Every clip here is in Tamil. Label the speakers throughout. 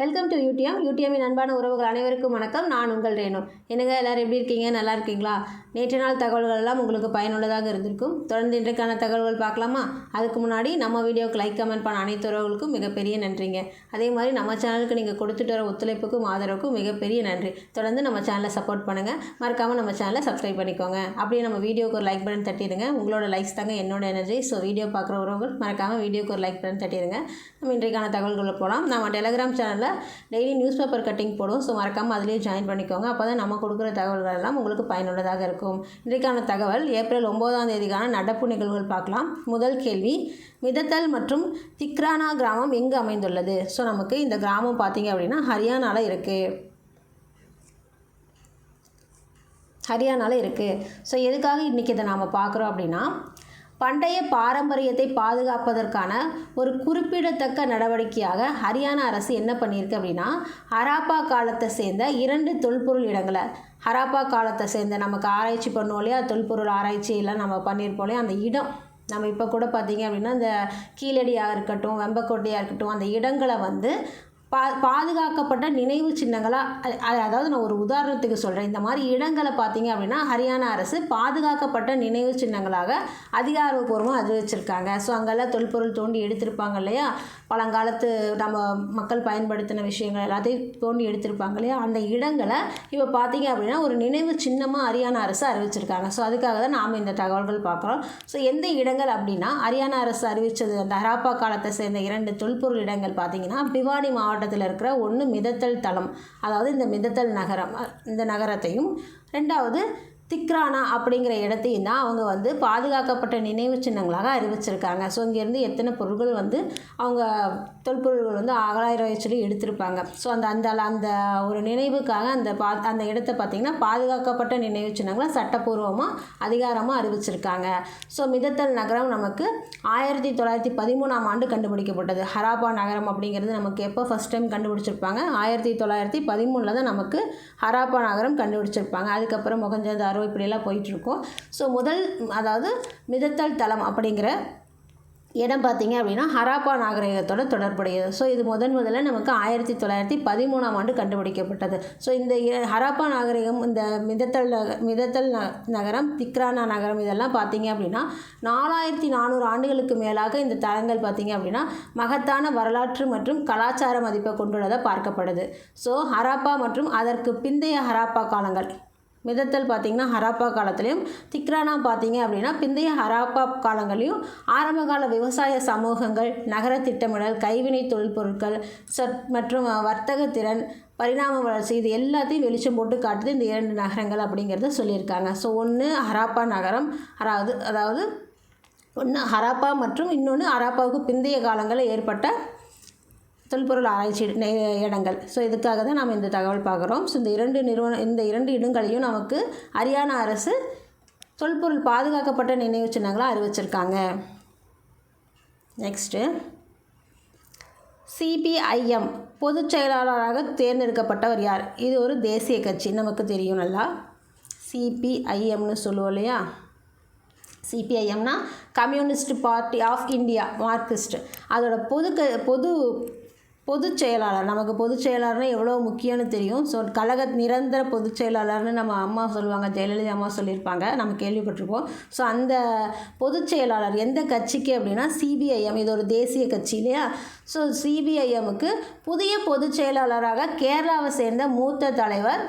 Speaker 1: வெல்கம் டு யூடிஎம் யூடிஎம்மின் அன்பான உறவுகள் அனைவருக்கும் வணக்கம் நான் உங்கள் ரேணு என்னங்க எல்லோரும் எப்படி இருக்கீங்க நல்லா இருக்கீங்களா நேற்று நாள் தகவல்கள் எல்லாம் உங்களுக்கு பயனுள்ளதாக இருந்திருக்கும் தொடர்ந்து இன்றைக்கான தகவல்கள் பார்க்கலாமா அதுக்கு முன்னாடி நம்ம வீடியோக்கு லைக் கமெண்ட் பண்ண அனைத்து உறவுகளுக்கும் மிகப்பெரிய நன்றிங்க அதே மாதிரி நம்ம சேனலுக்கு நீங்கள் கொடுத்துட்டு வர ஒத்துழைப்புக்கும் ஆதரவுக்கும் மிகப்பெரிய நன்றி தொடர்ந்து நம்ம சேனலை சப்போர்ட் பண்ணுங்கள் மறக்காமல் நம்ம சேனலை சப்ஸ்கிரைப் பண்ணிக்கோங்க அப்படியே நம்ம வீடியோக்கு ஒரு லைக் பட்டன் தட்டிடுங்க உங்களோட லைக்ஸ் தாங்க என்னோட எனர்ஜி ஸோ வீடியோ பார்க்குற உறவுகள் மறக்காமல் வீடியோக்கு ஒரு லைக் பட்டன் தட்டிடுங்க நம்ம இன்றைக்கான தகவல்களை போகலாம் நம்ம டெலகிராம் சேனலில் டெய்லி நியூஸ் பேப்பர் கட்டிங் போடுவோம் ஸோ மறக்காமல் அதிலேயே ஜாயின் பண்ணிக்கோங்க அப்போ தான் நம்ம கொடுக்குற தகவல்கள் எல்லாம் உங்களுக்கு பயனுள்ளதாக இருக்கும் இன்றைக்கான தகவல் ஏப்ரல் ஒம்போதாம் தேதிக்கான நடப்பு நிகழ்வுகள் பார்க்கலாம் முதல் கேள்வி மிதத்தல் மற்றும் திக்ரானா கிராமம் எங்கு அமைந்துள்ளது ஸோ நமக்கு இந்த கிராமம் பார்த்திங்க அப்படின்னா ஹரியானாவில் இருக்குது ஹரியானாவில் இருக்குது ஸோ எதுக்காக இன்றைக்கி இதை நாம் பார்க்குறோம் அப்படின்னா பண்டைய பாரம்பரியத்தை பாதுகாப்பதற்கான ஒரு குறிப்பிடத்தக்க நடவடிக்கையாக ஹரியானா அரசு என்ன பண்ணியிருக்கு அப்படின்னா ஹராப்பா காலத்தை சேர்ந்த இரண்டு தொல்பொருள் இடங்களை ஹராப்பா காலத்தை சேர்ந்த நமக்கு ஆராய்ச்சி பண்ணுவோம் இல்லையா தொல்பொருள் ஆராய்ச்சியெல்லாம் நம்ம பண்ணியிருப்போம் இல்லையா அந்த இடம் நம்ம இப்போ கூட பார்த்தீங்க அப்படின்னா இந்த கீழடியாக இருக்கட்டும் வெம்பக்கோட்டையாக இருக்கட்டும் அந்த இடங்களை வந்து பா பாதுகாக்கப்பட்ட நினைவு சின்னங்களாக அதாவது நான் ஒரு உதாரணத்துக்கு சொல்கிறேன் இந்த மாதிரி இடங்களை பார்த்தீங்க அப்படின்னா ஹரியானா அரசு பாதுகாக்கப்பட்ட நினைவு சின்னங்களாக அதிகாரப்பூர்வமாக அறிவிச்சிருக்காங்க ஸோ அங்கெல்லாம் தொல்பொருள் தோண்டி எடுத்திருப்பாங்க இல்லையா பழங்காலத்து நம்ம மக்கள் பயன்படுத்தின விஷயங்கள் எல்லாத்தையும் தோண்டி எடுத்திருப்பாங்க இல்லையா அந்த இடங்களை இப்போ பார்த்தீங்க அப்படின்னா ஒரு நினைவு சின்னமாக ஹரியானா அரசு அறிவிச்சிருக்காங்க ஸோ அதுக்காக தான் நாம் இந்த தகவல்கள் பார்க்குறோம் ஸோ எந்த இடங்கள் அப்படின்னா ஹரியானா அரசு அறிவித்தது அந்த ஹராப்பா காலத்தை சேர்ந்த இரண்டு தொல்பொருள் இடங்கள் பார்த்தீங்கன்னா பிவானி மாவட்டம் மாவட்டத்தில் இருக்கிற ஒன்று மிதத்தல் தளம் அதாவது இந்த மிதத்தல் நகரம் இந்த நகரத்தையும் ரெண்டாவது திக்ரானா அப்படிங்கிற இடத்தையும் தான் அவங்க வந்து பாதுகாக்கப்பட்ட நினைவு சின்னங்களாக அறிவிச்சிருக்காங்க ஸோ இங்கேருந்து எத்தனை பொருட்கள் வந்து அவங்க தொல்பொருள்கள் வந்து ஆகலாயிரம் சொல்லி எடுத்திருப்பாங்க ஸோ அந்த அந்த அந்த ஒரு நினைவுக்காக அந்த பா அந்த இடத்த பார்த்திங்கன்னா பாதுகாக்கப்பட்ட நினைவு சின்னங்களை சட்டப்பூர்வமாக அதிகாரமாக அறிவிச்சிருக்காங்க ஸோ மிதத்தல் நகரம் நமக்கு ஆயிரத்தி தொள்ளாயிரத்தி பதிமூணாம் ஆண்டு கண்டுபிடிக்கப்பட்டது ஹராபா நகரம் அப்படிங்கிறது நமக்கு எப்போ ஃபஸ்ட் டைம் கண்டுபிடிச்சிருப்பாங்க ஆயிரத்தி தொள்ளாயிரத்தி பதிமூணில் தான் நமக்கு ஹராப்பா நகரம் கண்டுபிடிச்சிருப்பாங்க அதுக்கப்புறம் மொகஞ்சதாரோ வரும் இப்படியெல்லாம் போயிட்டுருக்கும் ஸோ முதல் அதாவது மிதத்தல் தளம் அப்படிங்கிற இடம் பார்த்தீங்க அப்படின்னா ஹராப்பா நாகரிகத்தோட தொடர்புடையது ஸோ இது முதன் முதல்ல நமக்கு ஆயிரத்தி தொள்ளாயிரத்தி பதிமூணாம் ஆண்டு கண்டுபிடிக்கப்பட்டது ஸோ இந்த ஹராப்பா நாகரிகம் இந்த மிதத்தல் நக மிதத்தல் நகரம் திக்ரானா நகரம் இதெல்லாம் பார்த்தீங்க அப்படின்னா நாலாயிரத்தி நானூறு ஆண்டுகளுக்கு மேலாக இந்த தலங்கள் பார்த்தீங்க அப்படின்னா மகத்தான வரலாற்று மற்றும் கலாச்சார மதிப்பை கொண்டுள்ளதாக பார்க்கப்படுது ஸோ ஹராப்பா மற்றும் அதற்கு பிந்தைய ஹராப்பா காலங்கள் மிதத்தல் பார்த்திங்கன்னா ஹராப்பா காலத்துலேயும் திக்ரானா பார்த்திங்க அப்படின்னா பிந்தைய ஹராப்பா காலங்களையும் ஆரம்பகால விவசாய சமூகங்கள் நகர திட்டமிடல் கைவினை தொழில்பொருட்கள் சொற் மற்றும் வர்த்தகத்திறன் பரிணாம வளர்ச்சி இது எல்லாத்தையும் வெளிச்சம் போட்டு காட்டுது இந்த இரண்டு நகரங்கள் அப்படிங்கிறத சொல்லியிருக்காங்க ஸோ ஒன்று ஹராப்பா நகரம் அதாவது அதாவது ஒன்று ஹராப்பா மற்றும் இன்னொன்று ஹராப்பாவுக்கு பிந்தைய காலங்களில் ஏற்பட்ட தொல்பொருள் ஆராய்ச்சி இடங்கள் ஸோ இதுக்காக தான் நாம் இந்த தகவல் பார்க்குறோம் ஸோ இந்த இரண்டு நிறுவன இந்த இரண்டு இடங்களையும் நமக்கு ஹரியானா அரசு தொல்பொருள் பாதுகாக்கப்பட்ட நினைவு சின்னங்களாக அறிவிச்சிருக்காங்க நெக்ஸ்ட்டு சிபிஐஎம் பொதுச் செயலாளராக தேர்ந்தெடுக்கப்பட்டவர் யார் இது ஒரு தேசிய கட்சி நமக்கு தெரியும் நல்லா சிபிஐஎம்னு சொல்லுவோம் இல்லையா சிபிஐஎம்னா communist party of India Marxist அதோட பொது க பொது பொதுச் செயலாளர் நமக்கு பொதுச் செயலாளர்னு எவ்வளோ முக்கியம்னு தெரியும் ஸோ கழக நிரந்தர பொதுச் செயலாளர்னு நம்ம அம்மா சொல்லுவாங்க ஜெயலலிதா அம்மா சொல்லியிருப்பாங்க நம்ம கேள்விப்பட்டிருப்போம் ஸோ அந்த பொதுச் செயலாளர் எந்த கட்சிக்கு அப்படின்னா சிபிஐஎம் இது ஒரு தேசிய கட்சி இல்லையா ஸோ சிபிஐஎம்முக்கு புதிய பொதுச் செயலாளராக கேரளாவை சேர்ந்த மூத்த தலைவர்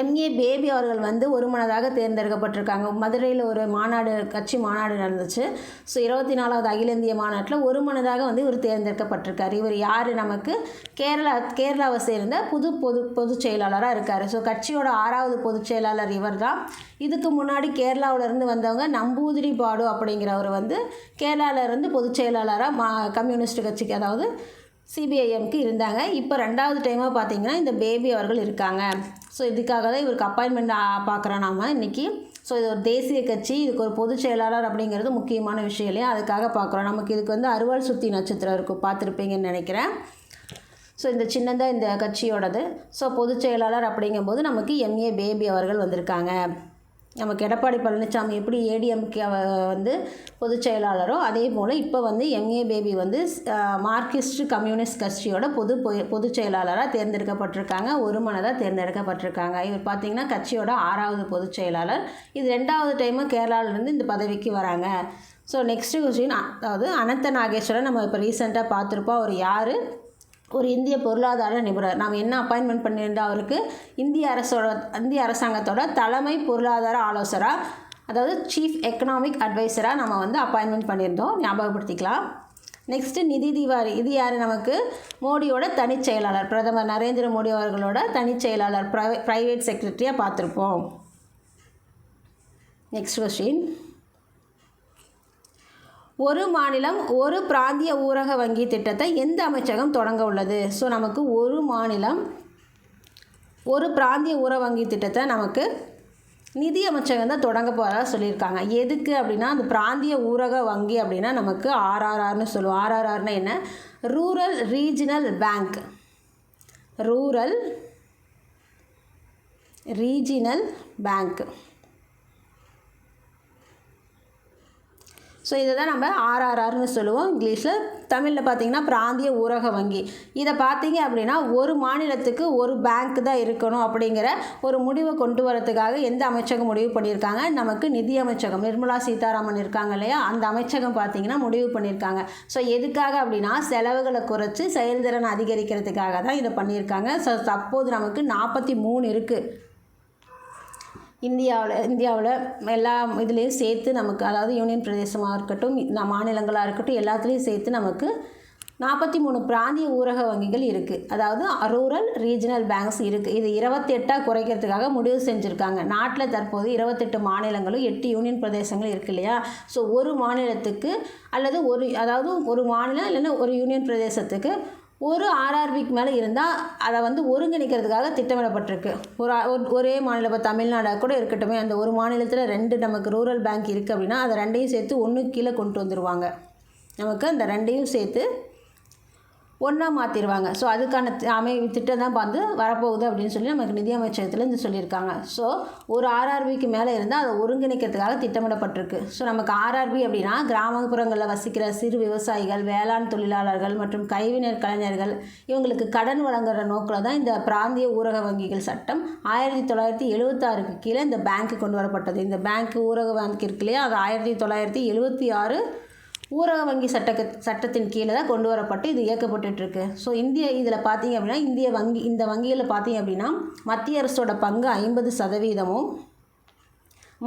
Speaker 1: எம்ஏ பேபி அவர்கள் வந்து ஒருமனதாக தேர்ந்தெடுக்கப்பட்டிருக்காங்க மதுரையில் ஒரு மாநாடு கட்சி மாநாடு நடந்துச்சு ஸோ இருபத்தி நாலாவது அகில இந்திய மாநாட்டில் ஒருமனதாக வந்து இவர் தேர்ந்தெடுக்கப்பட்டிருக்கார் இவர் யார் நமக்கு கேரளா கேரளாவை சேர்ந்த புது பொது பொதுச் செயலாளராக இருக்கார் ஸோ கட்சியோட ஆறாவது பொதுச் செயலாளர் இவர் தான் இதுக்கு முன்னாடி கேரளாவிலேருந்து வந்தவங்க நம்பூதிரி பாடு அப்படிங்கிறவர் வந்து கேரளாவிலேருந்து பொதுச் செயலாளராக மா கம்யூனிஸ்ட் கட்சிக்கு அதாவது சிபிஐஎம்க்கு இருந்தாங்க இப்போ ரெண்டாவது டைமாக பார்த்தீங்கன்னா இந்த பேபி அவர்கள் இருக்காங்க ஸோ இதுக்காக தான் இவருக்கு அப்பாயின்மெண்ட் பார்க்குறோம் நாம் இன்றைக்கி ஸோ இது ஒரு தேசிய கட்சி இதுக்கு ஒரு பொதுச் செயலாளர் அப்படிங்கிறது முக்கியமான விஷயம் இல்லையா அதுக்காக பார்க்குறோம் நமக்கு இதுக்கு வந்து அறுவாள் சுத்தி நட்சத்திரம் இருக்கும் பார்த்துருப்பீங்கன்னு நினைக்கிறேன் ஸோ இந்த சின்னதாக இந்த கட்சியோடது ஸோ பொதுச் செயலாளர் அப்படிங்கும்போது நமக்கு எம்ஏ பேபி அவர்கள் வந்திருக்காங்க நமக்கு எடப்பாடி பழனிசாமி எப்படி ஏடிஎம்கே வந்து பொதுச் செயலாளரோ அதே போல் இப்போ வந்து எம்ஏ பேபி வந்து மார்க்சிஸ்ட் கம்யூனிஸ்ட் கட்சியோட பொது பொதுச் செயலாளராக தேர்ந்தெடுக்கப்பட்டிருக்காங்க ஒரு மனதாக தேர்ந்தெடுக்கப்பட்டிருக்காங்க இவர் பார்த்திங்கன்னா கட்சியோட ஆறாவது பொதுச் செயலாளர் இது ரெண்டாவது டைமும் கேரளாவிலேருந்து இந்த பதவிக்கு வராங்க ஸோ நெக்ஸ்ட்டு கொஸ்டின் அதாவது அனந்த நாகேஸ்வரன் நம்ம இப்போ ரீசெண்டாக பார்த்துருப்போம் அவர் யார் ஒரு இந்திய பொருளாதார நிபுணர் நாம் என்ன அப்பாயின்மெண்ட் பண்ணியிருந்தோம் அவருக்கு இந்திய அரசோட இந்திய அரசாங்கத்தோட தலைமை பொருளாதார ஆலோசராக அதாவது சீஃப் எக்கனாமிக் அட்வைசராக நம்ம வந்து அப்பாயின்மெண்ட் பண்ணியிருந்தோம் ஞாபகப்படுத்திக்கலாம் நெக்ஸ்ட்டு நிதி திவாரி இது யார் நமக்கு மோடியோட தனிச் செயலாளர் பிரதமர் நரேந்திர மோடி அவர்களோட தனிச் செயலாளர் ப்ரைவேட் செக்ரட்டரியாக பார்த்துருப்போம் நெக்ஸ்ட் கொஸ்டின் ஒரு மாநிலம் ஒரு பிராந்திய ஊரக வங்கி திட்டத்தை எந்த அமைச்சகம் தொடங்க உள்ளது ஸோ நமக்கு ஒரு மாநிலம் ஒரு பிராந்திய ஊரக வங்கி திட்டத்தை நமக்கு நிதி அமைச்சகம் தான் தொடங்க போகிறதா சொல்லியிருக்காங்க எதுக்கு அப்படின்னா அந்த பிராந்திய ஊரக வங்கி அப்படின்னா நமக்கு ஆர்ஆர்ஆர்னு சொல்லுவோம் ஆர்ஆர்ஆர்னா என்ன rural regional bank rural regional bank so இதை தான் நம்ம ஆர்ஆர்ஆர்னு சொல்லுவோம் இங்கிலீஷில் தமிழில் பார்த்திங்கன்னா பிராந்திய ஊரக வங்கி இதை பார்த்தீங்க அப்படின்னா ஒரு மாநிலத்துக்கு ஒரு பேங்க் தான் இருக்கணும் அப்படிங்கிற ஒரு முடிவை கொண்டு வரதுக்காக எந்த அமைச்சகம் முடிவு பண்ணியிருக்காங்க நமக்கு நிதி அமைச்சகம் நிர்மலா சீதாராமன் இருக்காங்க இல்லையா அந்த அமைச்சகம் பார்த்தீங்கன்னா முடிவு பண்ணியிருக்காங்க ஸோ எதுக்காக அப்படின்னா செலவுகளை குறைச்சி செயல்திறன் அதிகரிக்கிறதுக்காக தான் இதை பண்ணியிருக்காங்க ஸோ தற்போது நமக்கு நாற்பத்தி மூணு இருக்குது இந்தியாவில் இந்தியாவில் எல்லா இதுலேயும் சேர்த்து நமக்கு அதாவது யூனியன் பிரதேசமாக இருக்கட்டும் மாநிலங்களாக இருக்கட்டும் எல்லாத்துலேயும் சேர்த்து நமக்கு நாற்பத்தி மூணு பிராந்திய ஊரக வங்கிகள் இருக்குது அதாவது ரூரல் ரீஜனல் பேங்க்ஸ் இருக்குது இது இருபத்தெட்டாக குறைக்கிறதுக்காக முடிவு செஞ்சுருக்காங்க நாட்டில் தற்போது இருபத்தெட்டு மாநிலங்களும் எட்டு யூனியன் பிரதேசங்களும் இருக்கு இல்லையா ஸோ ஒரு மாநிலத்துக்கு அல்லது ஒரு அதாவது ஒரு மாநிலம் இல்லைன்னா ஒரு யூனியன் பிரதேசத்துக்கு ஒரு ஆர்ஆர்பிக்கு மேலே இருந்தால் அதை வந்து ஒருங்கிணைக்கிறதுக்காக திட்டமிடப்பட்டிருக்கு ஒரு ஒரே மாநிலம் இப்போ தமிழ்நாடாக கூட இருக்கட்டும் அந்த ஒரு மாநிலத்தில் ரெண்டு நமக்கு ரூரல் பேங்க் இருக்குது அப்படின்னா அதை ரெண்டையும் சேர்த்து ஒன்று கீழே கொண்டு வந்துடுவாங்க நமக்கு அந்த ரெண்டையும் சேர்த்து ஒன்றா மாற்றிடுவாங்க ஸோ அதுக்கான அமை திட்டம் தான் வந்து வரப்போகுது அப்படின்னு சொல்லி நமக்கு இருந்து சொல்லியிருக்காங்க ஸோ ஒரு ஆர்ஆர்பிக்கு மேலே இருந்தால் அதை ஒருங்கிணைக்கிறதுக்காக திட்டமிடப்பட்டிருக்கு ஸோ நமக்கு ஆர்ஆர்பி அப்படின்னா கிராமப்புறங்களில் வசிக்கிற சிறு விவசாயிகள் வேளாண் தொழிலாளர்கள் மற்றும் கைவினர் கலைஞர்கள் இவங்களுக்கு கடன் வழங்குற நோக்கில் தான் இந்த பிராந்திய ஊரக வங்கிகள் சட்டம் ஆயிரத்தி தொள்ளாயிரத்தி எழுபத்தாறுக்கு கீழே இந்த பேங்க்கு கொண்டு வரப்பட்டது இந்த பேங்க் ஊரக வங்கி இருக்கு இல்லையா அது ஆயிரத்தி தொள்ளாயிரத்தி எழுபத்தி ஆறு ஊரக வங்கி சட்ட சட்டத்தின் கீழே தான் கொண்டு வரப்பட்டு இது இயக்கப்பட்டுருக்கு ஸோ இந்திய இதில் பார்த்தீங்க அப்படின்னா இந்திய வங்கி இந்த வங்கியில் பார்த்தீங்க அப்படின்னா மத்திய அரசோட பங்கு ஐம்பது சதவீதமும்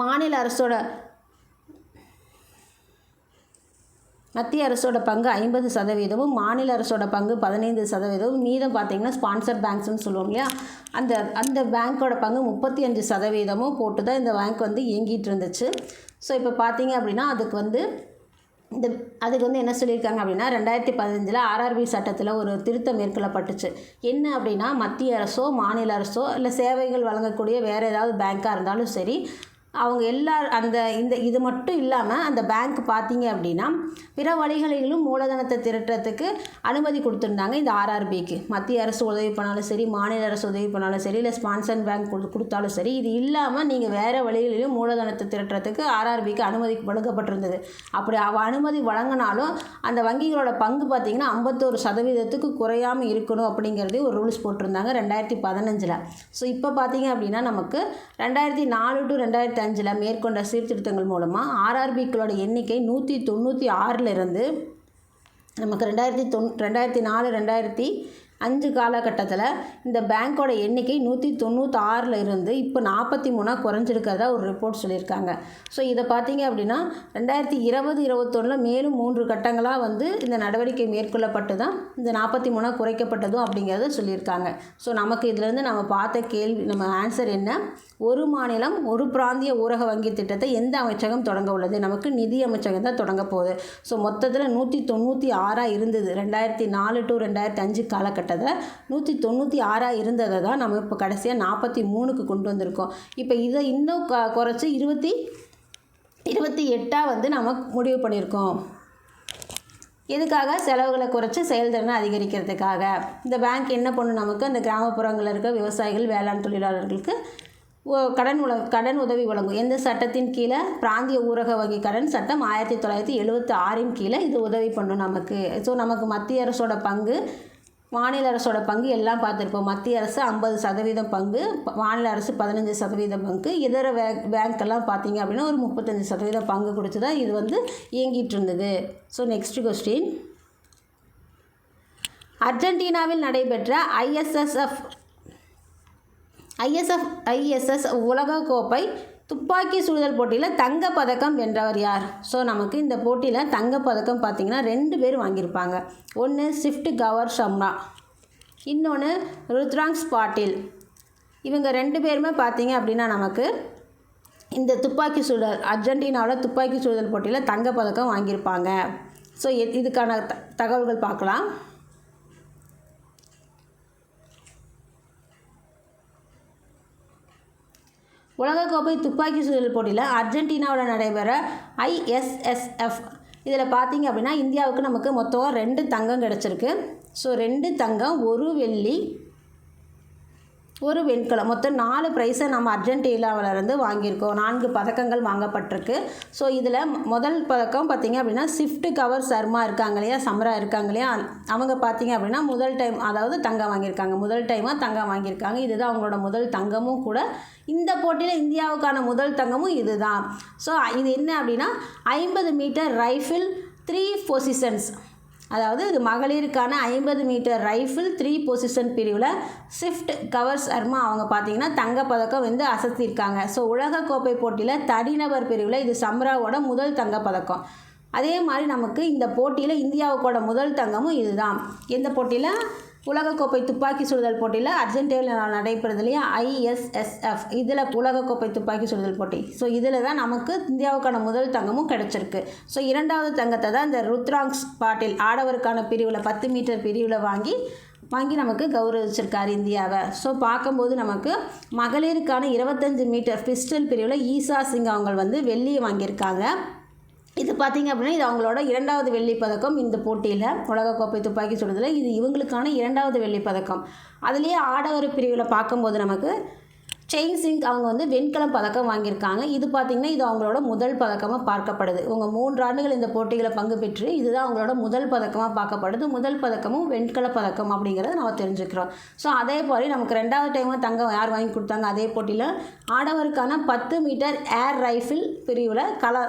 Speaker 1: மாநில அரசோட மத்திய அரசோட பங்கு ஐம்பது சதவீதமும் மாநில அரசோட பங்கு பதினைந்து சதவீதமும் மீதம் பார்த்திங்கன்னா ஸ்பான்சர் பேங்க்ஸ்னு சொல்லுவோம் இல்லையா அந்த அந்த பேங்க்கோட பங்கு முப்பத்தி அஞ்சு சதவீதமும் போட்டு தான் இந்த பேங்க் வந்து இயங்கிட்டு இருந்துச்சு ஸோ இப்போ பார்த்தீங்க அப்படின்னா அதுக்கு வந்து இந்த அதுக்கு வந்து என்ன சொல்லியிருக்காங்க அப்படின்னா ரெண்டாயிரத்தி பதினஞ்சில் ஆர்ஆர்பி சட்டத்தில் ஒரு திருத்தம் மேற்கொள்ளப்பட்டுச்சு என்ன அப்படின்னா மத்திய அரசோ மாநில அரசோ இல்லை சேவைகள் வழங்கக்கூடிய வேறு ஏதாவது பேங்க்காக இருந்தாலும் சரி அவங்க எல்லா அந்த இந்த இது மட்டும் இல்லாமல் அந்த பேங்க் பார்த்தீங்க அப்படின்னா பிற வழிகளிலும் மூலதனத்தை திரட்டுறதுக்கு அனுமதி கொடுத்துருந்தாங்க இந்த ஆர்ஆர்பிக்கு மத்திய அரசு உதவி பண்ணாலும் சரி மாநில அரசு உதவி பண்ணாலும் சரி இல்லை ஸ்பான்சர் பேங்க் கொடுத்தாலும் சரி இது இல்லாமல் நீங்கள் வேறு வழிகளிலும் மூலதனத்தை திரட்டுறதுக்கு ஆர்ஆர்பிக்கு அனுமதி வழங்கப்பட்டிருந்தது அப்படி அவ அனுமதி வழங்கினாலும் அந்த வங்கிகளோட பங்கு பார்த்திங்கன்னா ஐம்பத்தோரு சதவீதத்துக்கு குறையாமல் இருக்கணும் அப்படிங்கிறதே ஒரு ரூல்ஸ் போட்டிருந்தாங்க ரெண்டாயிரத்தி பதினஞ்சில் ஸோ இப்போ பார்த்திங்க அப்படின்னா நமக்கு ரெண்டாயிரத்தி நாலு டு ரெண்டாயிரத்தி அஞ்சில் மேற்கொண்ட சீர்திருத்தங்கள் மூலமாக ஆர்ஆர்பிக்களோட எண்ணிக்கை நூற்றி தொண்ணூற்றி ஆறிலிருந்து நமக்கு ரெண்டாயிரத்தி தொண் ரெண்டாயிரத்தி நாலு ரெண்டாயிரத்தி அஞ்சு காலகட்டத்தில் இந்த பேங்க்கோட எண்ணிக்கை நூற்றி தொண்ணூத்தாறில் இருந்து இப்போ நாற்பத்தி மூணாக குறைஞ்சிருக்கிறதா ஒரு ரிப்போர்ட் சொல்லியிருக்காங்க ஸோ இதை பார்த்தீங்க அப்படின்னா ரெண்டாயிரத்தி இருபது இருபத்தொன்னில் மேலும் மூன்று கட்டங்களாக வந்து இந்த நடவடிக்கை மேற்கொள்ளப்பட்டு தான் இந்த நாற்பத்தி மூணாக குறைக்கப்பட்டதும் அப்படிங்கிறத சொல்லியிருக்காங்க ஸோ நமக்கு இதிலேருந்து நம்ம பார்த்த கேள்வி நம்ம ஆன்சர் என்ன ஒரு மாநிலம் ஒரு பிராந்திய ஊரக வங்கி திட்டத்தை எந்த அமைச்சகம் தொடங்க உள்ளது நமக்கு நிதி அமைச்சகம் தான் தொடங்க போகுது ஸோ மொத்தத்தில் நூற்றி தொண்ணூற்றி ஆறாக இருந்தது ரெண்டாயிரத்தி நாலு டு ரெண்டாயிரத்தி அஞ்சு காலகட்டம் காலகட்டத்தில் நூற்றி தொண்ணூற்றி ஆறாக இருந்ததை தான் நம்ம இப்போ கடைசியாக நாற்பத்தி மூணுக்கு கொண்டு வந்திருக்கோம் இப்போ இதை இன்னும் க குறைச்சி இருபத்தி இருபத்தி எட்டாக வந்து நம்ம முடிவு பண்ணியிருக்கோம் எதுக்காக செலவுகளை குறைச்சி செயல்திறனை அதிகரிக்கிறதுக்காக இந்த பேங்க் என்ன பண்ணும் நமக்கு அந்த கிராமப்புறங்களில் இருக்க விவசாயிகள் வேளாண் தொழிலாளர்களுக்கு கடன் உல கடன் உதவி வழங்கும் எந்த சட்டத்தின் கீழே பிராந்திய ஊரக வகை கடன் சட்டம் ஆயிரத்தி தொள்ளாயிரத்தி எழுபத்தி ஆறின் கீழே இது உதவி பண்ணும் நமக்கு ஸோ நமக்கு மத்திய அரசோட பங்கு மாநில அரசோட பங்கு எல்லாம் பார்த்துருப்போம் மத்திய அரசு ஐம்பது சதவீதம் பங்கு மாநில அரசு பதினஞ்சு சதவீதம் பங்கு இதர பேங்க் பேங்க்கெல்லாம் பார்த்தீங்க அப்படின்னா ஒரு முப்பத்தஞ்சு சதவீதம் பங்கு கொடுத்து தான் இது வந்து இயங்கிட்டு இருந்தது ஸோ நெக்ஸ்ட் கொஸ்டின் அர்ஜென்டினாவில் நடைபெற்ற ஐஎஸ்எஸ்எஃப் ஐஎஸ்எஃப் ஐஎஸ்எஸ் உலகக்கோப்பை துப்பாக்கி சுடுதல் போட்டியில் தங்கப்பதக்கம் வென்றவர் யார் ஸோ நமக்கு இந்த போட்டியில் தங்கப்பதக்கம் பார்த்திங்கன்னா ரெண்டு பேர் வாங்கியிருப்பாங்க ஒன்று ஸ்விஃப்ட் கவர் ஷம்ரா இன்னொன்று ருத்ராங்ஸ் பாட்டில் இவங்க ரெண்டு பேருமே பார்த்தீங்க அப்படின்னா நமக்கு இந்த துப்பாக்கி சுடுதல் அர்ஜென்டினாவோட துப்பாக்கி சுடுதல் போட்டியில் தங்கப்பதக்கம் வாங்கியிருப்பாங்க ஸோ இதுக்கான தகவல்கள் பார்க்கலாம் உலகக்கோப்பை துப்பாக்கி சுழல் போட்டியில் அர்ஜென்டினாவில் நடைபெற ஐஎஸ்எஸ்எஃப் இதில் பார்த்தீங்க அப்படின்னா இந்தியாவுக்கு நமக்கு மொத்தம் ரெண்டு தங்கம் கிடச்சிருக்கு ஸோ ரெண்டு தங்கம் ஒரு வெள்ளி ஒரு வெண்கலம் மொத்தம் நாலு ப்ரைஸை நம்ம இருந்து வாங்கியிருக்கோம் நான்கு பதக்கங்கள் வாங்கப்பட்டிருக்கு ஸோ இதில் முதல் பதக்கம் பார்த்திங்க அப்படின்னா ஸ்விஃப்ட் கவர் சர்மா இருக்காங்க இல்லையா சம்ரா இருக்காங்க இல்லையா அவங்க பார்த்திங்க அப்படின்னா முதல் டைம் அதாவது தங்கம் வாங்கியிருக்காங்க முதல் டைமாக தங்கம் வாங்கியிருக்காங்க இதுதான் அவங்களோட முதல் தங்கமும் கூட இந்த போட்டியில் இந்தியாவுக்கான முதல் தங்கமும் இதுதான் ஸோ இது என்ன அப்படின்னா ஐம்பது மீட்டர் ரைஃபிள் த்ரீ பொசிஷன்ஸ் அதாவது மகளிருக்கான ஐம்பது மீட்டர் ரைஃபிள் த்ரீ பொசிஷன் பிரிவில் ஸ்விஃப்ட் கவர் சர்மா அவங்க பார்த்தீங்கன்னா தங்கப்பதக்கம் வந்து அசத்தியிருக்காங்க ஸோ உலகக்கோப்பை போட்டியில் தனிநபர் பிரிவில் இது சம்ராவோட முதல் தங்கப்பதக்கம் அதே மாதிரி நமக்கு இந்த போட்டியில் இந்தியாவுக்கோட முதல் தங்கமும் இதுதான் எந்த போட்டியில் உலகக்கோப்பை துப்பாக்கி சுடுதல் போட்டியில் அர்ஜென்டினாவில் நடைபெறுது இல்லையா ஐஎஸ்எஸ்எஃப் இதில் உலகக்கோப்பை துப்பாக்கி சுடுதல் போட்டி ஸோ இதில் தான் நமக்கு இந்தியாவுக்கான முதல் தங்கமும் கிடச்சிருக்கு ஸோ இரண்டாவது தங்கத்தை தான் இந்த ருத்ராங்ஸ் பாட்டில் ஆடவருக்கான பிரிவில் பத்து மீட்டர் பிரிவில் வாங்கி வாங்கி நமக்கு கௌரவிச்சிருக்கார் இந்தியாவை ஸோ பார்க்கும்போது நமக்கு மகளிருக்கான இருபத்தஞ்சி மீட்டர் பிஸ்டல் பிரிவில் ஈசா சிங் அவங்க வந்து வெள்ளியை வாங்கியிருக்காங்க இது பார்த்திங்க அப்படின்னா இது அவங்களோட இரண்டாவது வெள்ளி பதக்கம் இந்த போட்டியில் உலகக்கோப்பை துப்பாக்கி சுடுதலில் இது இவங்களுக்கான இரண்டாவது வெள்ளி பதக்கம் அதுலேயே ஆடவர் பிரிவில் பார்க்கும்போது நமக்கு செயின் சிங் அவங்க வந்து வெண்கலம் பதக்கம் வாங்கியிருக்காங்க இது பார்த்திங்கன்னா இது அவங்களோட முதல் பதக்கமாக பார்க்கப்படுது இவங்க மூன்று ஆண்டுகள் இந்த போட்டிகளை பங்கு பெற்று இதுதான் அவங்களோட முதல் பதக்கமாக பார்க்கப்படுது முதல் பதக்கமும் வெண்கல பதக்கம் அப்படிங்கிறத நம்ம தெரிஞ்சுக்கிறோம் ஸோ அதே போல் நமக்கு ரெண்டாவது டைம் தங்கம் யார் வாங்கி கொடுத்தாங்க அதே போட்டியில் ஆடவருக்கான பத்து மீட்டர் ஏர் ரைஃபிள் பிரிவில் கல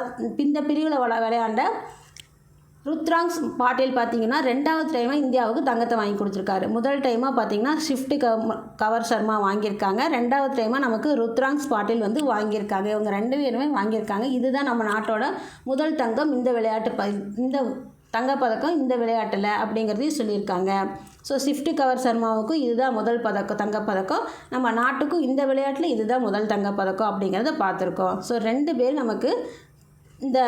Speaker 1: இந்த பிரிவில் விளையாண்ட ருத்ராங்ஸ் பாட்டேல் பார்த்தீங்கன்னா ரெண்டாவது டைமாக இந்தியாவுக்கு தங்கத்தை வாங்கி கொடுத்துருக்காரு முதல் டைமாக பார்த்தீங்கன்னா ஷிஃப்ட்டு கவர் சர்மா வாங்கியிருக்காங்க ரெண்டாவது டைமாக நமக்கு ருத்ராங்ஸ் பாட்டேல் வந்து வாங்கியிருக்காங்க இவங்க ரெண்டு பேருமே வாங்கியிருக்காங்க இதுதான் நம்ம நாட்டோட முதல் தங்கம் இந்த விளையாட்டு ப இந்த தங்கப்பதக்கம் இந்த விளையாட்டில் அப்படிங்கிறதையும் சொல்லியிருக்காங்க ஸோ ஷிஃப்ட் கவர் சர்மாவுக்கும் இதுதான் முதல் பதக்கம் தங்கப்பதக்கம் நம்ம நாட்டுக்கும் இந்த விளையாட்டில் இதுதான் முதல் தங்கப்பதக்கம் அப்படிங்கிறத பார்த்துருக்கோம் ஸோ ரெண்டு பேர் நமக்கு இந்த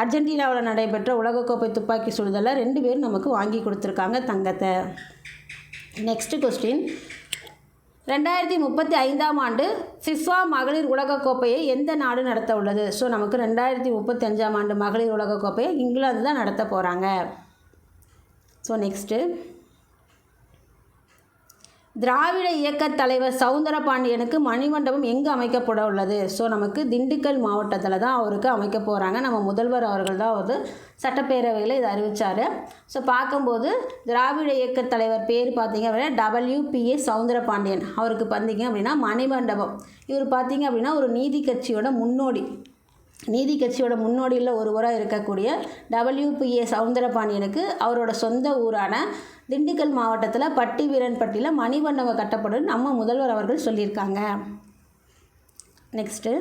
Speaker 1: அர்ஜென்டினாவில் நடைபெற்ற உலகக்கோப்பை துப்பாக்கி சுடுதலில் ரெண்டு பேரும் நமக்கு வாங்கி கொடுத்துருக்காங்க தங்கத்தை நெக்ஸ்ட் கொஸ்டின் ரெண்டாயிரத்தி முப்பத்தி ஐந்தாம் ஆண்டு ஃபிஃபா மகளிர் உலகக்கோப்பையை எந்த நாடு நடத்த உள்ளது ஸோ நமக்கு ரெண்டாயிரத்தி முப்பத்தி அஞ்சாம் ஆண்டு மகளிர் உலகக்கோப்பையை இங்கிலாந்து தான் நடத்த போகிறாங்க ஸோ நெக்ஸ்ட்டு திராவிட இயக்க தலைவர் சவுந்தர பாண்டியனுக்கு மணிமண்டபம் எங்கே அமைக்கப்பட உள்ளது ஸோ நமக்கு திண்டுக்கல் மாவட்டத்தில் தான் அவருக்கு அமைக்க போகிறாங்க நம்ம முதல்வர் அவர்கள் தான் வந்து சட்டப்பேரவையில் இதை அறிவித்தார் ஸோ பார்க்கும்போது திராவிட இயக்க தலைவர் பேர் பார்த்திங்க அப்படின்னா டபிள்யூபிஏ சவுந்தர பாண்டியன் அவருக்கு பார்த்திங்க அப்படின்னா மணிமண்டபம் இவர் பார்த்திங்க அப்படின்னா ஒரு நீதி கட்சியோட முன்னோடி நீதி கட்சியோட முன்னோடியில் ஒருவராக இருக்கக்கூடிய டபிள்யூபிஏ சவுந்தரபாண்டியனுக்கு அவரோட சொந்த ஊரான திண்டுக்கல் மாவட்டத்தில் பட்டி வீரன்பட்டியில் மணிமண்டபம் கட்டப்படும் நம்ம முதல்வர் அவர்கள் சொல்லியிருக்காங்க நெக்ஸ்ட்டு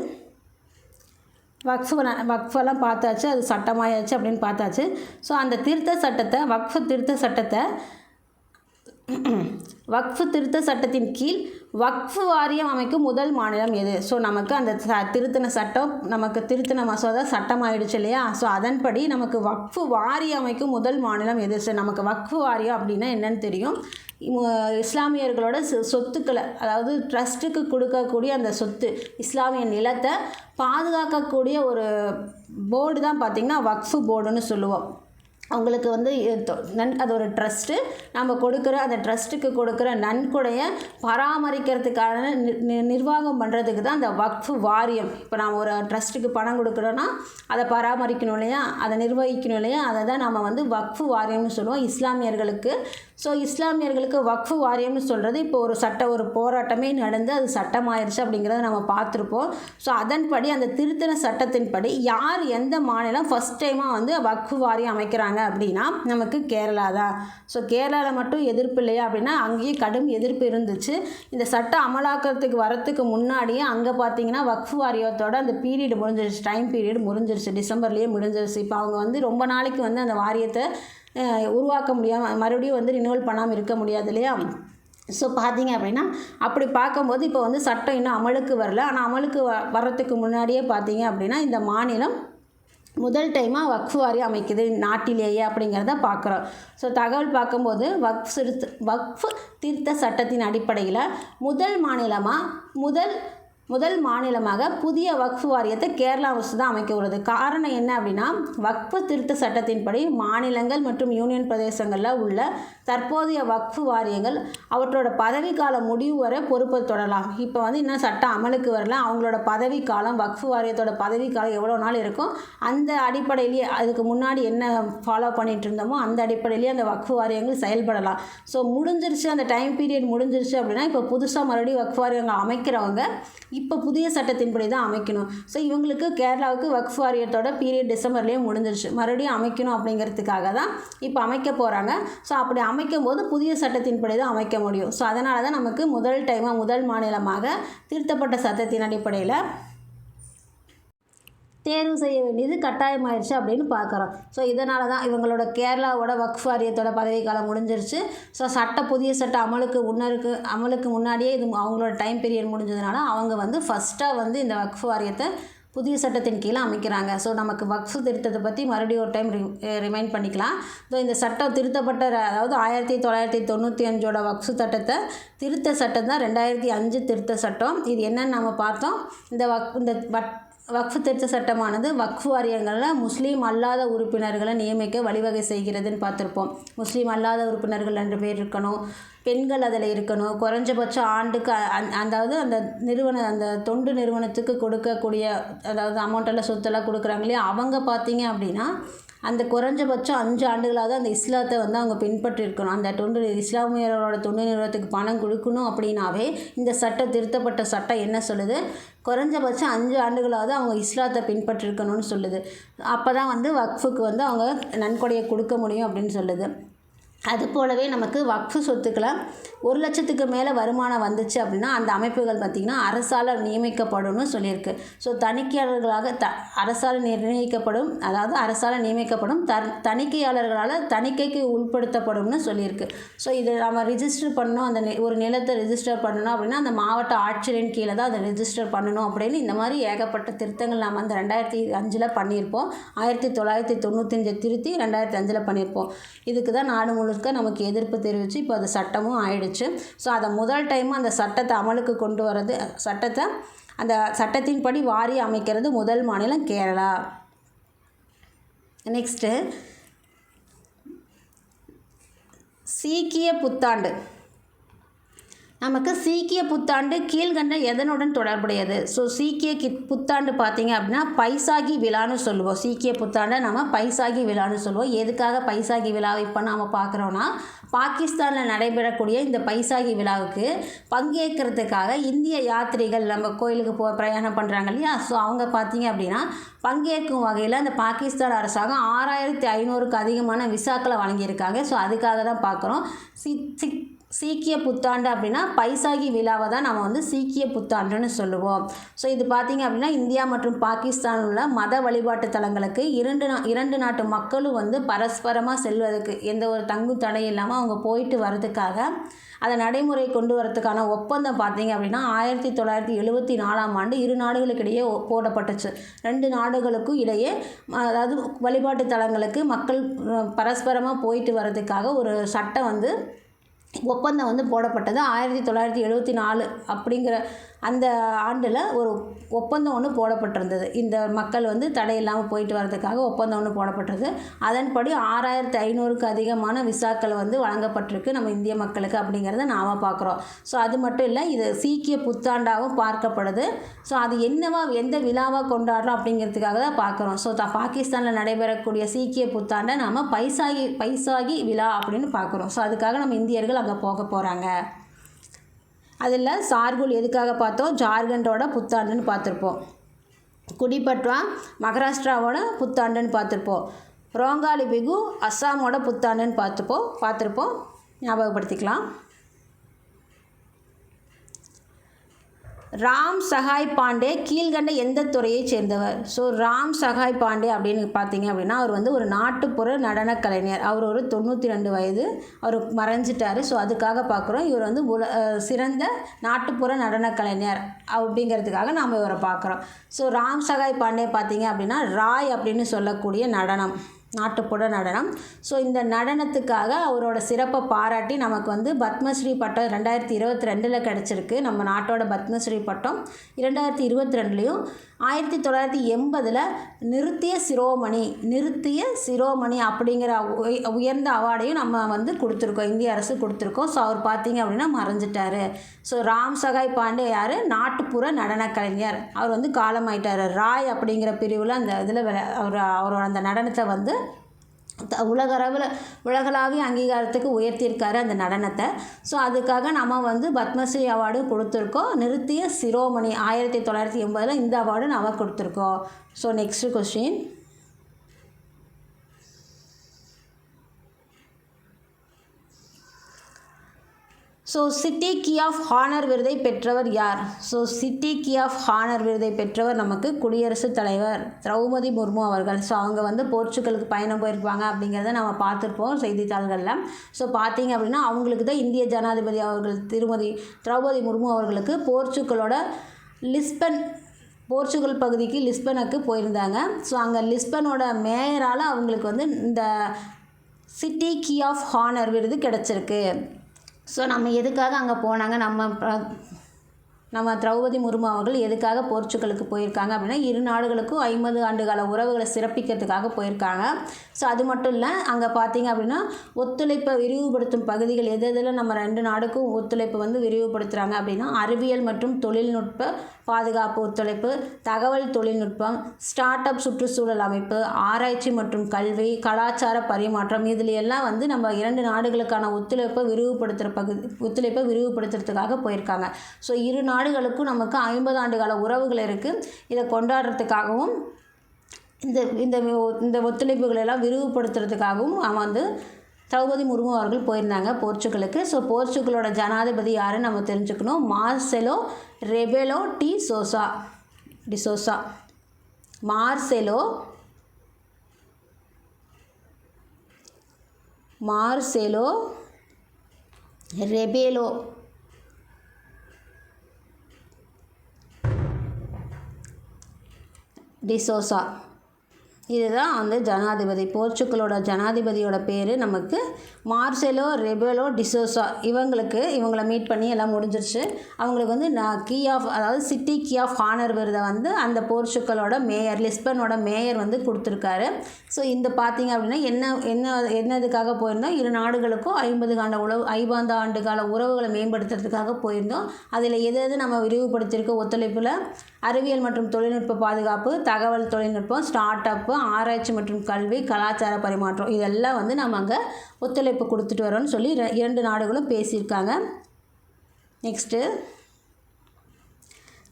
Speaker 1: வக்ஃபு வக்ஃபெல்லாம் பார்த்தாச்சு அது சட்டமாயாச்சு அப்படின்னு பார்த்தாச்சு ஸோ அந்த திருத்த சட்டத்தை வக்ஃபு திருத்த சட்டத்தை வக்ஃபு திருத்த சட்டத்தின் கீழ் வக்ஃபு வாரியம் அமைக்கும் முதல் மாநிலம் எது ஸோ நமக்கு அந்த ச திருத்தின சட்டம் நமக்கு திருத்தின மசோதா சட்டம் ஆயிடுச்சு இல்லையா ஸோ அதன்படி நமக்கு வக்ஃபு வாரியம் அமைக்கும் முதல் மாநிலம் எது ஸோ நமக்கு வக்ஃபு வாரியம் அப்படின்னா என்னன்னு தெரியும் இஸ்லாமியர்களோட சொத்துக்களை அதாவது ட்ரஸ்ட்டுக்கு கொடுக்கக்கூடிய அந்த சொத்து இஸ்லாமிய நிலத்தை பாதுகாக்கக்கூடிய ஒரு போர்டு தான் பார்த்திங்கன்னா வக்ஃபு போர்டுன்னு சொல்லுவோம் அவங்களுக்கு வந்து நன் அது ஒரு ட்ரஸ்ட்டு நம்ம கொடுக்குற அந்த ட்ரஸ்ட்டுக்கு கொடுக்குற நன்கொடையை பராமரிக்கிறதுக்கான நிர்வாகம் பண்ணுறதுக்கு தான் அந்த வக்ஃபு வாரியம் இப்போ நாம் ஒரு ட்ரஸ்ட்டுக்கு பணம் கொடுக்குறோன்னா அதை பராமரிக்கணும் இல்லையா அதை நிர்வகிக்கணும் இல்லையா அதை தான் நம்ம வந்து வக்ஃபு வாரியம்னு சொல்லுவோம் இஸ்லாமியர்களுக்கு ஸோ இஸ்லாமியர்களுக்கு வக்ஃபு வாரியம்னு சொல்கிறது இப்போ ஒரு சட்ட ஒரு போராட்டமே நடந்து அது சட்டமாயிருச்சு அப்படிங்கிறத நம்ம பார்த்துருப்போம் ஸோ அதன்படி அந்த திருத்தண சட்டத்தின்படி யார் எந்த மாநிலம் ஃபஸ்ட் டைமாக வந்து வக்ஃபு வாரியம் அமைக்கிறாங்க அப்படின்னா நமக்கு கேரளா தான் ஸோ கேரளாவில் மட்டும் எதிர்ப்பு இல்லையா அப்படின்னா அங்கேயே கடும் எதிர்ப்பு இருந்துச்சு இந்த சட்ட அமலாக்கத்துக்கு வரத்துக்கு முன்னாடியே அங்கே பார்த்தீங்கன்னா வக்ஃபு வாரியத்தோட அந்த பீரியட் முடிஞ்சிருச்சு டைம் பீரியட் முடிஞ்சிருச்சு டிசம்பர்லேயே முடிஞ்சிருச்சு இப்போ அவங்க வந்து ரொம்ப நாளைக்கு வந்து அந்த வாரியத்தை உருவாக்க முடியாமல் மறுபடியும் வந்து ரினுவல் பண்ணாமல் இருக்க முடியாது இல்லையா ஸோ பார்த்தீங்க அப்படின்னா அப்படி பார்க்கும்போது இப்போ வந்து சட்டம் இன்னும் அமலுக்கு வரல ஆனால் அமலுக்கு வ வர்றதுக்கு முன்னாடியே பார்த்தீங்க அப்படின்னா இந்த மாநிலம் முதல் டைமாக வக்ஃப் வாரியம் அமைக்குது நாட்டிலேயே அப்படிங்கிறத பார்க்குறோம் ஸோ தகவல் பார்க்கும்போது வக்ஃப் திருத்த வக்ஃப் திருத்த சட்டத்தின் அடிப்படையில் முதல் மாநிலமாக முதல் முதல் மாநிலமாக புதிய வக்ஃபு வாரியத்தை கேரளா அரசு தான் அமைக்க உள்ளது காரணம் என்ன அப்படின்னா வக்ஃபு திருத்த சட்டத்தின்படி மாநிலங்கள் மற்றும் யூனியன் பிரதேசங்களில் உள்ள தற்போதைய வக்ஃபு வாரியங்கள் அவற்றோட பதவிக்கால முடிவு வரை பொறுப்பு தொடரலாம் இப்போ வந்து இன்னும் சட்டம் அமலுக்கு வரல அவங்களோட பதவிக்காலம் வக்ஃபு வாரியத்தோட பதவிக்காலம் எவ்வளோ நாள் இருக்கும் அந்த அடிப்படையிலேயே அதுக்கு முன்னாடி என்ன ஃபாலோ பண்ணிகிட்டு இருந்தோமோ அந்த அடிப்படையிலேயே அந்த வக்ஃபு வாரியங்கள் செயல்படலாம் ஸோ முடிஞ்சிருச்சு அந்த டைம் பீரியட் முடிஞ்சிருச்சு அப்படின்னா இப்போ புதுசாக மறுபடியும் வக்ஃபு வாரியங்கள் அமைக்கிறவங்க இப்போ புதிய சட்டத்தின்படி தான் அமைக்கணும் ஸோ இவங்களுக்கு கேரளாவுக்கு ஒர்க் வாரியத்தோட பீரியட் டிசம்பர்லேயே முடிஞ்சிருச்சு மறுபடியும் அமைக்கணும் அப்படிங்கிறதுக்காக தான் இப்போ அமைக்க போகிறாங்க ஸோ அப்படி அமைக்கும் போது புதிய சட்டத்தின்படி தான் அமைக்க முடியும் ஸோ அதனால தான் நமக்கு முதல் டைமாக முதல் மாநிலமாக திருத்தப்பட்ட சட்டத்தின் அடிப்படையில் தேர்வு செய்ய வேண்டியது கட்டாயமாயிருச்சு அப்படின்னு பார்க்குறோம் ஸோ இதனால தான் இவங்களோட கேரளாவோட வக்ஃப் வாரியத்தோட பதவிக்காலம் முடிஞ்சிருச்சு ஸோ சட்ட புதிய சட்ட அமலுக்கு முன்னருக்கு அமலுக்கு முன்னாடியே இது அவங்களோட டைம் பீரியட் முடிஞ்சதுனால அவங்க வந்து ஃபஸ்ட்டாக வந்து இந்த வக்ஃப் வாரியத்தை புதிய சட்டத்தின் கீழே அமைக்கிறாங்க ஸோ நமக்கு வக்ஃபு திருத்தத்தை பற்றி மறுபடியும் ஒரு டைம் ரி ரிமைண்ட் பண்ணிக்கலாம் ஸோ இந்த சட்டம் திருத்தப்பட்ட அதாவது ஆயிரத்தி தொள்ளாயிரத்தி தொண்ணூற்றி அஞ்சோட வக்ஃப் சட்டத்தை திருத்த சட்டம் தான் ரெண்டாயிரத்தி அஞ்சு திருத்த சட்டம் இது என்னன்னு நம்ம பார்த்தோம் இந்த வக் இந்த வட் வக்ஃபு திருத்த சட்டமானது வக்ஃபு வாரியங்களில் முஸ்லீம் அல்லாத உறுப்பினர்களை நியமிக்க வழிவகை செய்கிறதுன்னு பார்த்துருப்போம் முஸ்லீம் அல்லாத உறுப்பினர்கள் ரெண்டு பேர் இருக்கணும் பெண்கள் அதில் இருக்கணும் குறைஞ்சபட்சம் ஆண்டுக்கு அதாவது அந்த நிறுவன அந்த தொண்டு நிறுவனத்துக்கு கொடுக்கக்கூடிய அதாவது அமௌண்ட்டெல்லாம் சொத்தெல்லாம் கொடுக்குறாங்க இல்லையா அவங்க பார்த்தீங்க அப்படின்னா அந்த குறைஞ்சபட்சம் அஞ்சு ஆண்டுகளாவது அந்த இஸ்லாத்தை வந்து அவங்க பின்பற்றிருக்கணும் அந்த தொண்டு இஸ்லாமியரோட தொண்டு நிறுவனத்துக்கு பணம் கொடுக்கணும் அப்படின்னாவே இந்த சட்டம் திருத்தப்பட்ட சட்டம் என்ன சொல்லுது குறைஞ்சபட்சம் அஞ்சு ஆண்டுகளாவது அவங்க இஸ்லாத்தை பின்பற்றிருக்கணும்னு சொல்லுது அப்போ தான் வந்து வக்ஃபுக்கு வந்து அவங்க நன்கொடையை கொடுக்க முடியும் அப்படின்னு சொல்லுது அது போலவே நமக்கு வக்ஃபு சொத்துக்களை ஒரு லட்சத்துக்கு மேலே வருமானம் வந்துச்சு அப்படின்னா அந்த அமைப்புகள் பார்த்திங்கன்னா அரசால் நியமிக்கப்படும் சொல்லியிருக்கு ஸோ தணிக்கையாளர்களாக த அரசால் நிர்ணயிக்கப்படும் அதாவது அரசால் நியமிக்கப்படும் த தணிக்கையாளர்களால் தணிக்கைக்கு உட்படுத்தப்படும்னு சொல்லியிருக்கு ஸோ இதை நம்ம ரிஜிஸ்டர் பண்ணணும் அந்த ஒரு நிலத்தை ரிஜிஸ்டர் பண்ணணும் அப்படின்னா அந்த மாவட்ட ஆட்சியரின் கீழே தான் அதை ரிஜிஸ்டர் பண்ணணும் அப்படின்னு இந்த மாதிரி ஏகப்பட்ட திருத்தங்கள் நாம் அந்த ரெண்டாயிரத்தி அஞ்சில் பண்ணியிருப்போம் ஆயிரத்தி தொள்ளாயிரத்தி தொண்ணூற்றஞ்சை திருத்தி ரெண்டாயிரத்தி அஞ்சில் பண்ணியிருப்போம் இதுக்கு தான் நாடு முழு முழுக்க நமக்கு எதிர்ப்பு தெரிவித்து இப்போ அது சட்டமும் ஆயிடுச்சு ஸோ அதை முதல் டைம் அந்த சட்டத்தை அமலுக்கு கொண்டு வரது சட்டத்தை அந்த சட்டத்தின்படி வாரி அமைக்கிறது முதல் மாநிலம் கேரளா நெக்ஸ்ட்டு சீக்கிய புத்தாண்டு நமக்கு சீக்கிய புத்தாண்டு கீழ்கண்ட எதனுடன் தொடர்புடையது ஸோ சீக்கிய கி புத்தாண்டு பார்த்தீங்க அப்படின்னா பைசாகி விழான்னு சொல்லுவோம் சீக்கிய புத்தாண்டை நம்ம பைசாகி விழான்னு சொல்லுவோம் எதுக்காக பைசாகி விழாவை இப்போ நாம் பார்க்குறோன்னா பாகிஸ்தானில் நடைபெறக்கூடிய இந்த பைசாகி விழாவுக்கு பங்கேற்கிறதுக்காக இந்திய யாத்திரிகள் நம்ம கோயிலுக்கு போ பிரயாணம் பண்ணுறாங்க இல்லையா ஸோ அவங்க பார்த்தீங்க அப்படின்னா பங்கேற்கும் வகையில் அந்த பாகிஸ்தான் அரசாங்கம் ஆறாயிரத்தி ஐநூறுக்கு அதிகமான விசாக்களை வழங்கியிருக்காங்க ஸோ அதுக்காக தான் பார்க்குறோம் சி சீக்கிய புத்தாண்டு அப்படின்னா பைசாகி விழாவை தான் நம்ம வந்து சீக்கிய புத்தாண்டுன்னு சொல்லுவோம் ஸோ இது பார்த்திங்க அப்படின்னா இந்தியா மற்றும் பாகிஸ்தான் உள்ள மத வழிபாட்டு தலங்களுக்கு இரண்டு நா இரண்டு நாட்டு மக்களும் வந்து பரஸ்பரமாக செல்வதற்கு எந்த ஒரு தங்கு தடை இல்லாமல் அவங்க போயிட்டு வர்றதுக்காக அதை நடைமுறை கொண்டு வரதுக்கான ஒப்பந்தம் பார்த்தீங்க அப்படின்னா ஆயிரத்தி தொள்ளாயிரத்தி எழுபத்தி நாலாம் ஆண்டு இரு நாடுகளுக்கிடையே போடப்பட்டுச்சு ரெண்டு நாடுகளுக்கும் இடையே அதாவது வழிபாட்டு தலங்களுக்கு மக்கள் பரஸ்பரமாக போயிட்டு வரதுக்காக ஒரு சட்டம் வந்து ஒப்பந்தம் வந்து போடப்பட்டது ஆயிரத்தி தொள்ளாயிரத்தி எழுபத்தி நாலு அப்படிங்கிற அந்த ஆண்டில் ஒரு ஒப்பந்தம் ஒன்று போடப்பட்டிருந்தது இந்த மக்கள் வந்து தடையில்லாமல் போயிட்டு வர்றதுக்காக ஒப்பந்தம் ஒன்று போடப்பட்டிருக்கு அதன்படி ஆறாயிரத்து ஐநூறுக்கு அதிகமான விசாக்கள் வந்து வழங்கப்பட்டிருக்கு நம்ம இந்திய மக்களுக்கு அப்படிங்கிறத நாம் பார்க்குறோம் ஸோ அது மட்டும் இல்லை இது சீக்கிய புத்தாண்டாகவும் பார்க்கப்படுது ஸோ அது என்னவா எந்த விழாவாக கொண்டாடுறோம் அப்படிங்கிறதுக்காக தான் பார்க்குறோம் ஸோ பாகிஸ்தானில் நடைபெறக்கூடிய சீக்கிய புத்தாண்டை நாம் பைசாகி பைசாகி விழா அப்படின்னு பார்க்குறோம் ஸோ அதுக்காக நம்ம இந்தியர்கள் அங்கே போக போகிறாங்க அதில் சார்குல் எதுக்காக பார்த்தோம் ஜார்க்கண்டோட புத்தாண்டுன்னு பார்த்துருப்போம் குடிபட்வா மகாராஷ்டிராவோட புத்தாண்டுன்னு பார்த்துருப்போம் ரோங்காலி பிகு அஸ்ஸாமோட புத்தாண்டுன்னு பார்த்துப்போம் பார்த்துருப்போம் ஞாபகப்படுத்திக்கலாம் ராம் சகாய் பாண்டே கீழ்கண்ட எந்த துறையைச் சேர்ந்தவர் ஸோ ராம் சகாய் பாண்டே அப்படின்னு பார்த்தீங்க அப்படின்னா அவர் வந்து ஒரு நாட்டுப்புற நடன கலைஞர் அவர் ஒரு தொண்ணூற்றி ரெண்டு வயது அவர் மறைஞ்சிட்டார் ஸோ அதுக்காக பார்க்குறோம் இவர் வந்து உல சிறந்த நாட்டுப்புற நடன கலைஞர் அப்படிங்கிறதுக்காக நாம் இவரை பார்க்குறோம் ஸோ ராம் சகாய் பாண்டே பார்த்தீங்க அப்படின்னா ராய் அப்படின்னு சொல்லக்கூடிய நடனம் நாட்டுப்புற நடனம் ஸோ இந்த நடனத்துக்காக அவரோட சிறப்பை பாராட்டி நமக்கு வந்து பத்மஸ்ரீ பட்டம் ரெண்டாயிரத்தி இருபத்தி ரெண்டில் கிடச்சிருக்கு நம்ம நாட்டோட பத்மஸ்ரீ பட்டம் இரண்டாயிரத்தி இருபத்தி ரெண்டுலேயும் ஆயிரத்தி தொள்ளாயிரத்தி எண்பதில் நிறுத்திய சிரோமணி நிறுத்திய சிரோமணி அப்படிங்கிற உயர்ந்த அவார்டையும் நம்ம வந்து கொடுத்துருக்கோம் இந்திய அரசு கொடுத்துருக்கோம் ஸோ அவர் பார்த்தீங்க அப்படின்னா மறைஞ்சிட்டார் ஸோ ராம் சகாய் பாண்டே யார் நாட்டுப்புற நடன கலைஞர் அவர் வந்து காலமாயிட்டார் ராய் அப்படிங்கிற பிரிவில் அந்த இதில் அவர் அவரோட அந்த நடனத்தை வந்து உலக அளவில் உலகளாவிய அங்கீகாரத்துக்கு உயர்த்தியிருக்காரு அந்த நடனத்தை ஸோ அதுக்காக நம்ம வந்து பத்மஸ்ரீ அவார்டு கொடுத்துருக்கோம் நிறுத்திய சிரோமணி ஆயிரத்தி தொள்ளாயிரத்தி எண்பதில் இந்த அவார்டு நம்ம கொடுத்துருக்கோம் so next question so city key of honour விருதை பெற்றவர் யார் so city key of honour விருதை பெற்றவர் நமக்கு குடியரசுத் தலைவர் திரௌபதி முர்மு அவர்கள் ஸோ அவங்க வந்து போர்ச்சுகலுக்கு பயணம் போயிருப்பாங்க அப்படிங்கிறத நம்ம பார்த்துருப்போம் செய்தித்தாள்களில் ஸோ பார்த்தீங்க அப்படின்னா அவங்களுக்கு தான் இந்திய ஜனாதிபதி அவர்கள் திருமதி திரௌபதி முர்மு அவர்களுக்கு போர்ச்சுக்கலோட லிஸ்பன் போர்ச்சுகல் பகுதிக்கு லிஸ்பனுக்கு போயிருந்தாங்க ஸோ அங்கே லிஸ்பனோட மேயரால் அவங்களுக்கு வந்து இந்த சிட்டி கீ ஆஃப் ஹானர் விருது கிடச்சிருக்கு ஸோ நம்ம எதுக்காக அங்கே போனாங்க நம்ம நம்ம திரௌபதி முர்மு அவர்கள் எதுக்காக போர்ச்சுகலுக்கு போயிருக்காங்க அப்படின்னா இரு நாடுகளுக்கும் ஐம்பது ஆண்டுகால உறவுகளை சிறப்பிக்கிறதுக்காக போயிருக்காங்க ஸோ அது மட்டும் இல்லை அங்கே பார்த்தீங்க அப்படின்னா ஒத்துழைப்பை விரிவுபடுத்தும் பகுதிகள் எது எதில் நம்ம ரெண்டு நாடுக்கும் ஒத்துழைப்பு வந்து விரிவுபடுத்துகிறாங்க அப்படின்னா அறிவியல் மற்றும் தொழில்நுட்ப பாதுகாப்பு ஒத்துழைப்பு தகவல் தொழில்நுட்பம் ஸ்டார்ட் அப் சுற்றுச்சூழல் அமைப்பு ஆராய்ச்சி மற்றும் கல்வி கலாச்சார பரிமாற்றம் இதில் எல்லாம் வந்து நம்ம இரண்டு நாடுகளுக்கான ஒத்துழைப்பை விரிவுபடுத்துகிற பகுதி ஒத்துழைப்பை விரிவுபடுத்துறதுக்காக போயிருக்காங்க ஸோ இரு நாடு நாடுகளுக்கும் நமக்கு ஐம்பது ஆண்டுகால உறவுகள் இருக்குது இதை கொண்டாடுறதுக்காகவும் இந்த இந்த இந்த ஒத்துழைப்புகளெல்லாம் விரிவுபடுத்துறதுக்காகவும் அவன் வந்து திரௌபதி முர்மு அவர்கள் போயிருந்தாங்க போர்ச்சுகலுக்கு ஸோ போர்ச்சுகலோட ஜனாதிபதி யாருன்னு நம்ம தெரிஞ்சுக்கணும் Marcelo Rebelo de Sousa de Sousa Marcelo Marcelo Rebelo de Sousa இதுதான் வந்து ஜனாதிபதி போர்ச்சுக்கலோட ஜனாதிபதியோட பேர் நமக்கு மார்செலோ ரெபலோ டிசோசா இவங்களுக்கு இவங்களை மீட் பண்ணி எல்லாம் முடிஞ்சிருச்சு அவங்களுக்கு வந்து நான் கீ ஆஃப் அதாவது சிட்டி கீ ஆஃப் ஹானர் விருதை வந்து அந்த போர்ச்சுக்கலோட மேயர் லிஸ்பனோட மேயர் வந்து கொடுத்துருக்காரு ஸோ இந்த பார்த்தீங்க அப்படின்னா என்ன என்ன என்னதுக்காக போயிருந்தோம் இரு நாடுகளுக்கும் ஐம்பது காண்ட உழவு ஐம்பது ஆண்டு கால உறவுகளை மேம்படுத்துறதுக்காக போயிருந்தோம் அதில் எது எது நம்ம விரிவுபடுத்தியிருக்க ஒத்துழைப்பில் அறிவியல் மற்றும் தொழில்நுட்ப பாதுகாப்பு தகவல் தொழில்நுட்பம் ஸ்டார்ட் அப்பு ஆராய்ச்சி மற்றும் கல்வி கலாச்சார பரிமாற்றம் இதெல்லாம் வந்து நம்ம அங்கே ஒத்துழைப்பு நாடுகளில் கொடுத்துட்டு வரோம்னு சொல்லி இரண்டு நாடுகளும் பேசியிருக்காங்க நெக்ஸ்ட்டு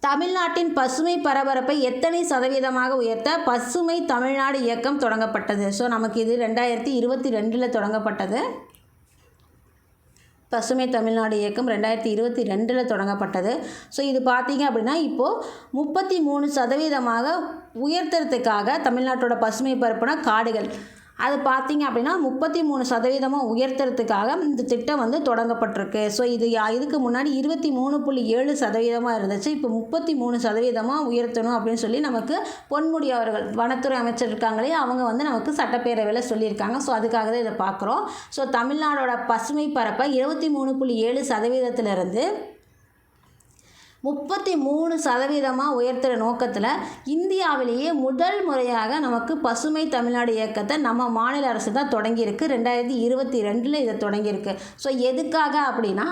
Speaker 1: தமிழ்நாட்டின் பசுமை பரபரப்பை எத்தனை சதவீதமாக உயர்த்த பசுமை தமிழ்நாடு இயக்கம் தொடங்கப்பட்டது ஸோ நமக்கு இது ரெண்டாயிரத்தி இருபத்தி ரெண்டில் தொடங்கப்பட்டது பசுமை தமிழ்நாடு இயக்கம் ரெண்டாயிரத்தி இருபத்தி ரெண்டில் தொடங்கப்பட்டது ஸோ இது பார்த்தீங்க அப்படின்னா இப்போது முப்பத்தி மூணு சதவீதமாக உயர்த்துறதுக்காக தமிழ்நாட்டோட பசுமை பரப்புனா காடுகள் அது பார்த்திங்க அப்படின்னா முப்பத்தி மூணு சதவீதமாக உயர்த்துறதுக்காக இந்த திட்டம் வந்து தொடங்கப்பட்டிருக்கு ஸோ இது இதுக்கு முன்னாடி இருபத்தி மூணு புள்ளி ஏழு சதவீதமாக இருந்துச்சு இப்போ முப்பத்தி மூணு சதவீதமாக உயர்த்தணும் அப்படின்னு சொல்லி நமக்கு பொன்முடி அவர்கள் வனத்துறை அமைச்சர் இருக்காங்களே அவங்க வந்து நமக்கு சட்டப்பேரவையில் சொல்லியிருக்காங்க ஸோ அதுக்காக தான் இதை பார்க்குறோம் ஸோ தமிழ்நாடோட பசுமை பரப்பை இருபத்தி மூணு புள்ளி ஏழு சதவீதத்திலிருந்து முப்பத்தி மூணு சதவீதமாக உயர்த்துகிற நோக்கத்தில் இந்தியாவிலேயே முதல் முறையாக நமக்கு பசுமை தமிழ்நாடு இயக்கத்தை நம்ம மாநில அரசு தான் தொடங்கியிருக்கு ரெண்டாயிரத்தி இருபத்தி ரெண்டில் இதை தொடங்கியிருக்கு ஸோ எதுக்காக அப்படின்னா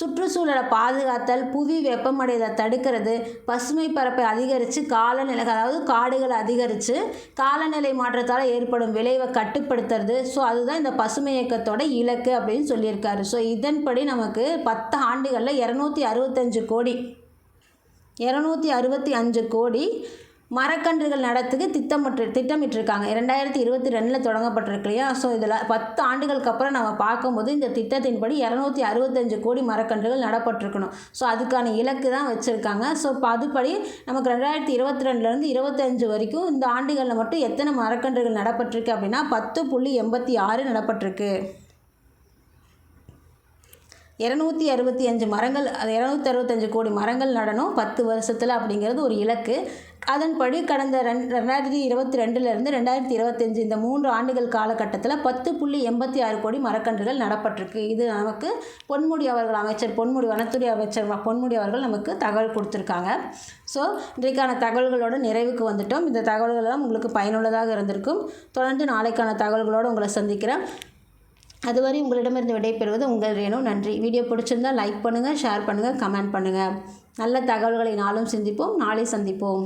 Speaker 1: சுற்றுச்சூழலை பாதுகாத்தல் புவி வெப்பமடையதை தடுக்கிறது பசுமை பரப்பை அதிகரித்து காலநிலை அதாவது காடுகளை அதிகரித்து காலநிலை மாற்றத்தால் ஏற்படும் விளைவை கட்டுப்படுத்துறது ஸோ அதுதான் இந்த பசுமை இயக்கத்தோட இலக்கு அப்படின்னு சொல்லியிருக்காரு ஸோ இதன்படி நமக்கு பத்து ஆண்டுகளில் இரநூத்தி அறுபத்தஞ்சு கோடி இரநூத்தி அறுபத்தி அஞ்சு கோடி மரக்கன்றுகள் நடத்துக்கு திட்டமிட்டு திட்டமிட்டிருக்காங்க இரண்டாயிரத்தி இருபத்தி ரெண்டில் தொடங்கப்பட்டிருக்கு இல்லையா ஸோ இதில் பத்து ஆண்டுகளுக்கு அப்புறம் நம்ம பார்க்கும்போது இந்த திட்டத்தின்படி இரநூத்தி அறுபத்தஞ்சு கோடி மரக்கன்றுகள் நடப்பட்டிருக்கணும் ஸோ அதுக்கான இலக்கு தான் வச்சுருக்காங்க ஸோ இப்போ அதுபடி நமக்கு ரெண்டாயிரத்தி இருபத்தி ரெண்டுலேருந்து இருபத்தஞ்சு வரைக்கும் இந்த ஆண்டுகளில் மட்டும் எத்தனை மரக்கன்றுகள் நடப்பட்டிருக்கு அப்படின்னா பத்து புள்ளி எண்பத்தி ஆறு நடப்பட்டிருக்கு இரநூத்தி அறுபத்தி அஞ்சு மரங்கள் அது இரநூத்தி அறுபத்தஞ்சு கோடி மரங்கள் நடணும் பத்து வருஷத்தில் அப்படிங்கிறது ஒரு இலக்கு அதன்படி கடந்த ரெண் ரெண்டாயிரத்தி இருபத்தி ரெண்டுலேருந்து ரெண்டாயிரத்தி இருபத்தஞ்சு இந்த மூன்று ஆண்டுகள் காலகட்டத்தில் பத்து புள்ளி எண்பத்தி ஆறு கோடி மரக்கன்றுகள் நடப்பட்டிருக்கு இது நமக்கு பொன்முடி அவர்கள் அமைச்சர் பொன்முடி வனத்துறை அமைச்சர் பொன்முடி அவர்கள் நமக்கு தகவல் கொடுத்துருக்காங்க ஸோ இன்றைக்கான தகவல்களோட நிறைவுக்கு வந்துட்டோம் இந்த தகவல்கள் உங்களுக்கு பயனுள்ளதாக இருந்திருக்கும் தொடர்ந்து நாளைக்கான தகவல்களோடு உங்களை சந்திக்கிறேன் அதுவரை உங்களிடமிருந்து விடைபெறுவது உங்கள் ரேணு நன்றி வீடியோ பிடிச்சிருந்தால் லைக் பண்ணுங்கள் ஷேர் பண்ணுங்கள் கமெண்ட் பண்ணுங்கள் நல்ல தகவல்களை நாளும் சிந்திப்போம் நாளை சந்திப்போம்